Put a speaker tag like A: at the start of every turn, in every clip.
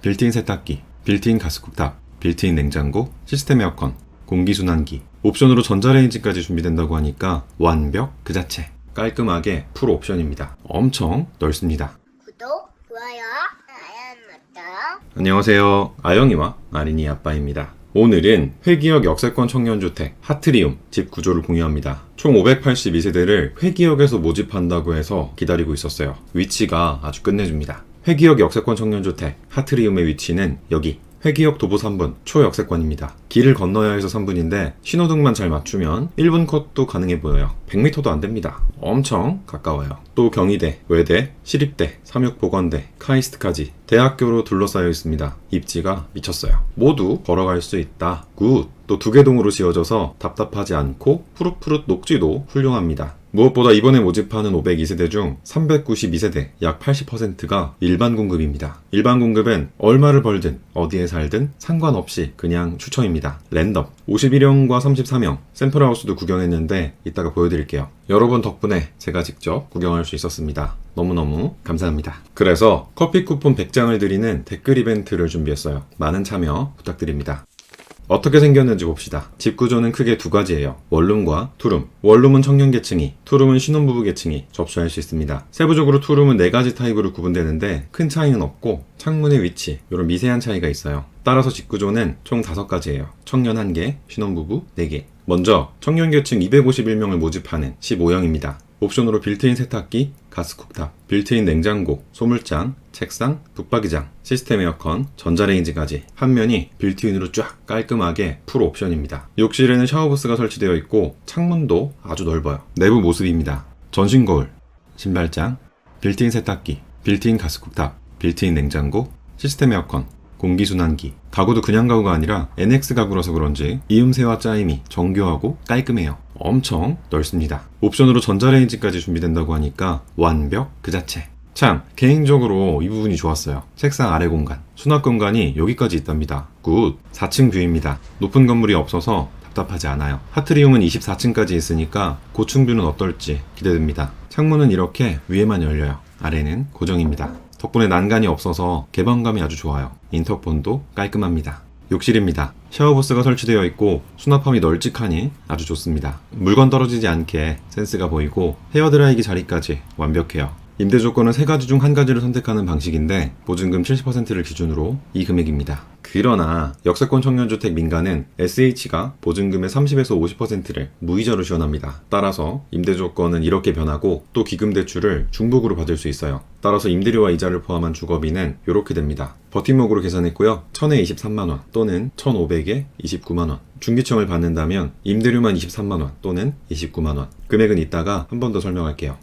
A: 빌트인 세탁기, 빌트인 가스쿡탑, 빌트인 냉장고, 시스템 에어컨, 공기순환기, 옵션으로 전자레인지까지 준비된다고 하니까 완벽 그 자체. 깔끔하게 풀 옵션입니다. 엄청 넓습니다.
B: 구독, 좋아요, 알람.
A: 안녕하세요. 아영이와 아린이 아빠입니다. 오늘은 회기역 역세권 청년주택 하트리움 집 구조를 공유합니다. 총 582세대를 회기역에서 모집한다고 해서 기다리고 있었어요. 위치가 아주 끝내줍니다. 회기역 역세권 청년주택 하트리움의 위치는 여기 회기역 도보 3분 초역세권입니다. 길을 건너야 해서 3분인데 신호등만 잘 맞추면 1분 컷도 가능해 보여요. 100m도 안 됩니다. 엄청 가까워요. 또 경희대, 외대, 시립대, 삼육보건대, 카이스트까지 대학교로 둘러싸여 있습니다. 입지가 미쳤어요. 모두 걸어갈 수 있다. 굿! 또 두개 동으로 지어져서 답답하지 않고 푸릇푸릇 녹지도 훌륭합니다. 무엇보다 이번에 모집하는 502세대 중 392세대 약 80%가 일반 공급입니다. 일반 공급은 얼마를 벌든 어디에 살든 상관없이 그냥 추첨입니다. 랜덤. 51형과 33형 샘플하우스도 구경했는데 이따가 보여드릴게요. 여러분 덕분에 제가 직접 구경할 수 있었습니다. 너무너무 감사합니다. 그래서 커피 쿠폰 100장을 드리는 댓글 이벤트를 준비했어요. 많은 참여 부탁드립니다. 어떻게 생겼는지 봅시다. 집 구조는 크게 두 가지예요. 원룸과 투룸. 원룸은 청년 계층이, 투룸은 신혼부부 계층이 접수할 수 있습니다. 세부적으로 투룸은 네 가지 타입으로 구분되는데 큰 차이는 없고 창문의 위치, 이런 미세한 차이가 있어요. 따라서 집 구조는 총 다섯 가지예요. 청년 1개, 신혼부부 4개. 먼저 청년 계층 251명을 모집하는 15형입니다. 옵션으로 빌트인 세탁기, 가스쿡탑, 빌트인 냉장고, 소물장, 책상, 붙박이장, 시스템 에어컨, 전자레인지까지 한 면이 빌트인으로 쫙 깔끔하게 풀 옵션입니다. 욕실에는 샤워부스가 설치되어 있고 창문도 아주 넓어요. 내부 모습입니다. 전신 거울, 신발장, 빌트인 세탁기, 빌트인 가스쿡탑, 빌트인 냉장고, 시스템 에어컨, 공기순환기. 가구도 그냥 가구가 아니라 NX 가구라서 그런지 이음새와 짜임이 정교하고 깔끔해요. 엄청 넓습니다. 옵션으로 전자레인지까지 준비된다고 하니까 완벽 그 자체. 참, 개인적으로 이 부분이 좋았어요. 책상 아래 공간, 수납 공간이 여기까지 있답니다. 굿. 4층 뷰입니다. 높은 건물이 없어서 답답하지 않아요. 하트리움은 24층까지 있으니까 고층 뷰는 어떨지 기대됩니다. 창문은 이렇게 위에만 열려요. 아래는 고정입니다. 덕분에 난간이 없어서 개방감이 아주 좋아요. 인터폰도 깔끔합니다. 욕실입니다. 샤워부스가 설치되어 있고 수납함이 널찍하니 아주 좋습니다. 물건 떨어지지 않게 센스가 보이고 헤어드라이기 자리까지 완벽해요. 임대 조건은 세 가지 중 한 가지를 선택하는 방식인데 보증금 70%를 기준으로 이 금액입니다. 그러나 역세권 청년주택 민가는 SH가 보증금의 30에서 50%를 무이자로 지원합니다. 따라서 임대 조건은 이렇게 변하고 또 기금 대출을 중복으로 받을 수 있어요. 따라서 임대료와 이자를 포함한 주거비는 이렇게 됩니다. 버팀목으로 계산했고요. 1000에 23만원 또는 1500에 29만원. 중기청을 받는다면 임대료만 23만원 또는 29만원. 금액은 이따가 한 번 더 설명할게요.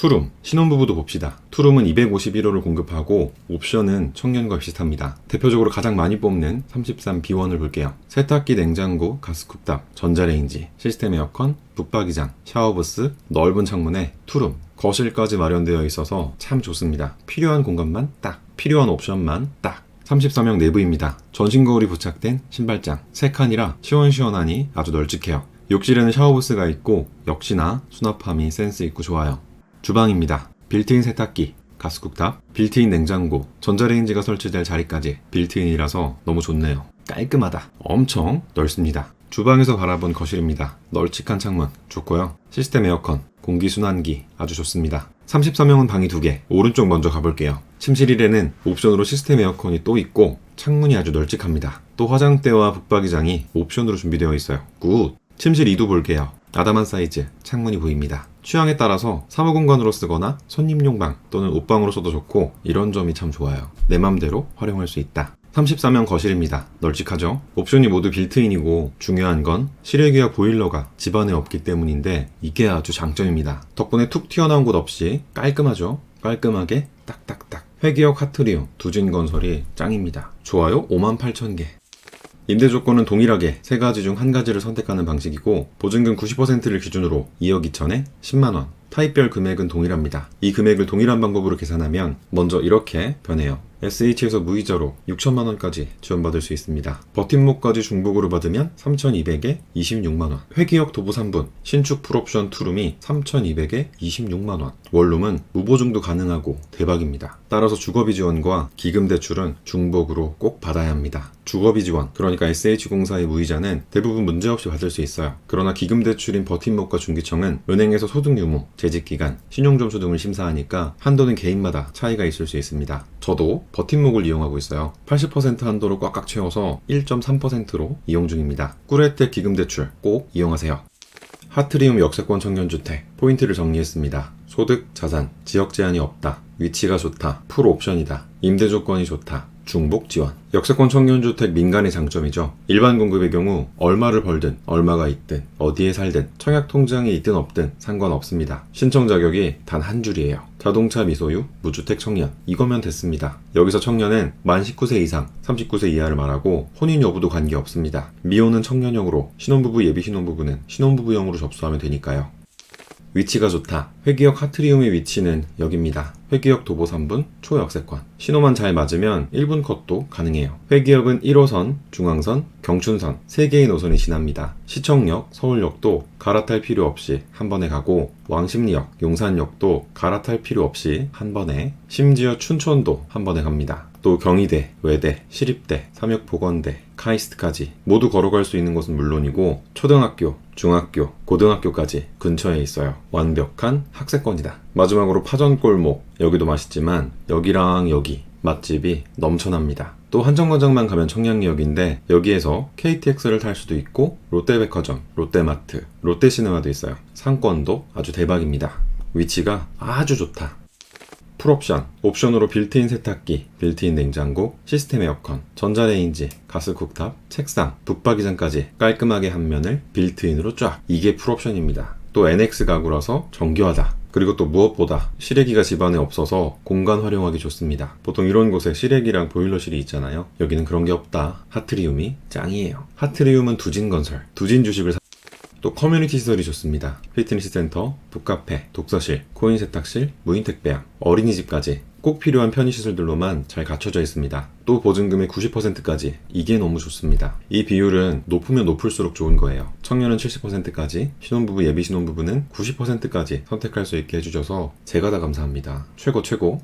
A: 투룸, 신혼부부도 봅시다. 투룸은 251호를 공급하고 옵션은 청년과 비슷합니다. 대표적으로 가장 많이 뽑는 33B1을 볼게요. 세탁기, 냉장고, 가스쿡탑, 전자레인지, 시스템 에어컨, 붙박이장, 샤워부스, 넓은 창문에 투룸, 거실까지 마련되어 있어서 참 좋습니다. 필요한 공간만 딱, 필요한 옵션만 딱. 33명 내부입니다. 전신 거울이 부착된 신발장, 세 칸이라 시원시원하니 아주 널찍해요. 욕실에는 샤워부스가 있고 역시나 수납함이 센스 있고 좋아요. 주방입니다. 빌트인 세탁기, 가스쿡탑, 빌트인 냉장고, 전자레인지가 설치될 자리까지 빌트인이라서 너무 좋네요. 깔끔하다. 엄청 넓습니다. 주방에서 바라본 거실입니다. 널찍한 창문 좋고요. 시스템 에어컨, 공기순환기 아주 좋습니다. 33명은 방이 2개. 오른쪽 먼저 가볼게요. 침실 1에는 옵션으로 시스템 에어컨이 또 있고 창문이 아주 널찍합니다. 또 화장대와 붙박이장이 옵션으로 준비되어 있어요. 굿. 침실 2도 볼게요. 아담한 사이즈, 창문이 보입니다. 취향에 따라서 사무 공간으로 쓰거나 손님용 방 또는 옷방으로 써도 좋고 이런 점이 참 좋아요. 내 맘대로 활용할 수 있다. 34명 거실입니다. 널찍하죠? 옵션이 모두 빌트인이고 중요한 건 실외기와 보일러가 집안에 없기 때문인데 이게 아주 장점입니다. 덕분에 툭 튀어나온 곳 없이 깔끔하죠? 깔끔하게 딱딱딱. 회기역 하트리움 두진 건설이 짱입니다. 좋아요 58,000개. 임대 조건은 동일하게 세 가지 중 한 가지를 선택하는 방식이고 보증금 90%를 기준으로 2억 2천에 10만 원. 타입별 금액은 동일합니다. 이 금액을 동일한 방법으로 계산하면 먼저 이렇게 변해요. SH에서 무이자로 6천만 원까지 지원받을 수 있습니다. 버팀목까지 중복으로 받으면 3,200에 26만 원. 회기역 도보 3분, 신축 풀옵션 투룸이 3,200에 26만 원. 원룸은 무보증도 가능하고 대박입니다. 따라서 주거비 지원과 기금 대출은 중복으로 꼭 받아야 합니다. 주거비 지원, 그러니까 SH공사의 무이자는 대부분 문제없이 받을 수 있어요. 그러나 기금 대출인 버팀목과 중기청은 은행에서 소득 유무, 재직 기간, 신용점수 등을 심사하니까 한도는 개인마다 차이가 있을 수 있습니다. 저도 버팀목을 이용하고 있어요. 80% 한도로 꽉꽉 채워서 1.3%로 이용 중입니다. 꿀혜택 기금 대출 꼭 이용하세요. 하트리움 역세권 청년주택 포인트를 정리했습니다. 소득, 자산, 지역 제한이 없다. 위치가 좋다. 풀 옵션이다. 임대 조건이 좋다. 중복 지원. 역세권 청년주택 민간의 장점이죠. 일반 공급의 경우 얼마를 벌든 얼마가 있든 어디에 살든 청약 통장이 있든 없든 상관없습니다. 신청 자격이 단 한 줄이에요. 자동차 미소유, 무주택 청년 이거면 됐습니다. 여기서 청년은 만 19세 이상, 39세 이하를 말하고 혼인 여부도 관계없습니다. 미혼은 청년형으로 신혼부부 예비 신혼부부는 신혼부부형으로 접수하면 되니까요. 위치가 좋다. 회기역 하트리움의 위치는 여기입니다. 회기역 도보 3분, 초역세권. 신호만 잘 맞으면 1분 컷도 가능해요. 회기역은 1호선, 중앙선, 경춘선 3개의 노선이 지납니다. 시청역, 서울역도 갈아탈 필요 없이 한 번에 가고 왕십리역, 용산역도 갈아탈 필요 없이 한 번에 심지어 춘천도 한 번에 갑니다. 또 경희대, 외대, 시립대, 삼역보건대, 카이스트까지 모두 걸어갈 수 있는 곳은 물론이고 초등학교, 중학교, 고등학교까지 근처에 있어요. 완벽한 학세권이다. 마지막으로 파전골목 여기도 맛있지만 여기랑 여기 맛집이 넘쳐납니다. 또 한정거장만 가면 청량리역인데 여기에서 KTX를 탈 수도 있고 롯데백화점, 롯데마트, 롯데시네마도 있어요. 상권도 아주 대박입니다. 위치가 아주 좋다. 풀옵션, 옵션으로 빌트인 세탁기, 빌트인 냉장고, 시스템 에어컨, 전자레인지, 가스 쿡탑, 책상, 붙박이장까지 깔끔하게 한 면을 빌트인으로 쫙. 이게 풀옵션입니다. 또 NX 가구라서 정교하다. 그리고 또 무엇보다 실외기가 집안에 없어서 공간 활용하기 좋습니다. 보통 이런 곳에 실외기랑 보일러실이 있잖아요. 여기는 그런 게 없다. 하트리움이 짱이에요. 하트리움은 두진 건설, 두진 주식을 사... 또 커뮤니티 시설이 좋습니다. 피트니스 센터, 북카페, 독서실, 코인 세탁실, 무인 택배함, 어린이집까지 꼭 필요한 편의시설들로만 잘 갖춰져 있습니다. 또 보증금의 90%까지 이게 너무 좋습니다. 이 비율은 높으면 높을수록 좋은 거예요. 청년은 70%까지, 신혼부부 예비 신혼부부는 90%까지 선택할 수 있게 해주셔서 제가 다 감사합니다. 최고 최고.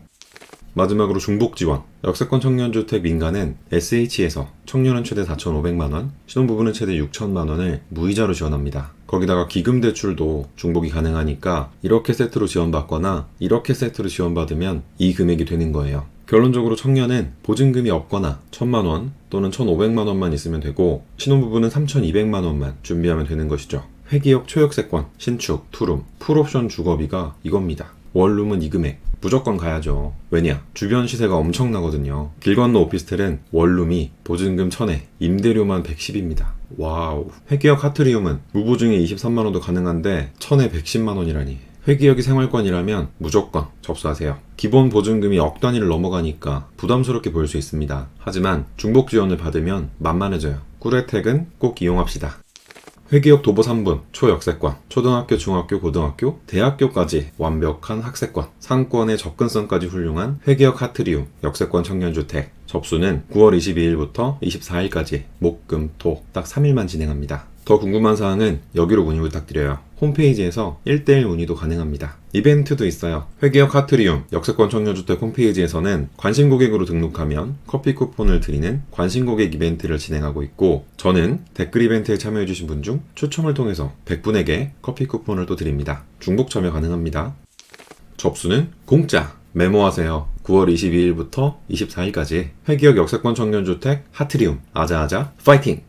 A: 마지막으로 중복 지원. 역세권 청년주택 민간은 SH에서 청년은 최대 4,500만원, 신혼부부는 최대 6천만원을 무이자로 지원합니다. 거기다가 기금 대출도 중복이 가능하니까 이렇게 세트로 지원받거나 이렇게 세트로 지원받으면 이 금액이 되는 거예요. 결론적으로 청년은 보증금이 없거나 1천만원 또는 1,500만원만 있으면 되고 신혼부부는 3,200만원만 준비하면 되는 것이죠. 회기역 초역세권, 신축, 투룸, 풀옵션 주거비가 이겁니다. 원룸은 이 금액, 무조건 가야죠. 왜냐? 주변 시세가 엄청나거든요. 길 건너 오피스텔은 원룸이 보증금 1000에 임대료만 110입니다. 와우. 회기역 하트리움은 무보증에 23만원도 가능한데 1000에 110만원이라니. 회기역이 생활권이라면 무조건 접수하세요. 기본 보증금이 억 단위를 넘어가니까 부담스럽게 보일 수 있습니다. 하지만 중복 지원을 받으면 만만해져요. 꿀혜택은 꼭 이용합시다. 회기역 도보 3분, 초역세권, 초등학교, 중학교, 고등학교, 대학교까지 완벽한 학세권, 상권의 접근성까지 훌륭한 회기역 하트리움, 역세권 청년주택, 접수는 9월 22일부터 24일까지 목, 금, 토 딱 3일만 진행합니다. 더 궁금한 사항은 여기로 문의 부탁드려요. 홈페이지에서 1대1 문의도 가능합니다. 이벤트도 있어요. 회계역 하트리움 역세권 청년주택 홈페이지에서는 관심 고객으로 등록하면 커피 쿠폰을 드리는 관심 고객 이벤트를 진행하고 있고 저는 댓글 이벤트에 참여해주신 분 중 추첨을 통해서 100분에게 커피 쿠폰을 또 드립니다. 중복 참여 가능합니다. 접수는 공짜! 메모하세요. 9월 22일부터 24일까지 회기역 역세권 청년주택 하트리움 아자아자 파이팅!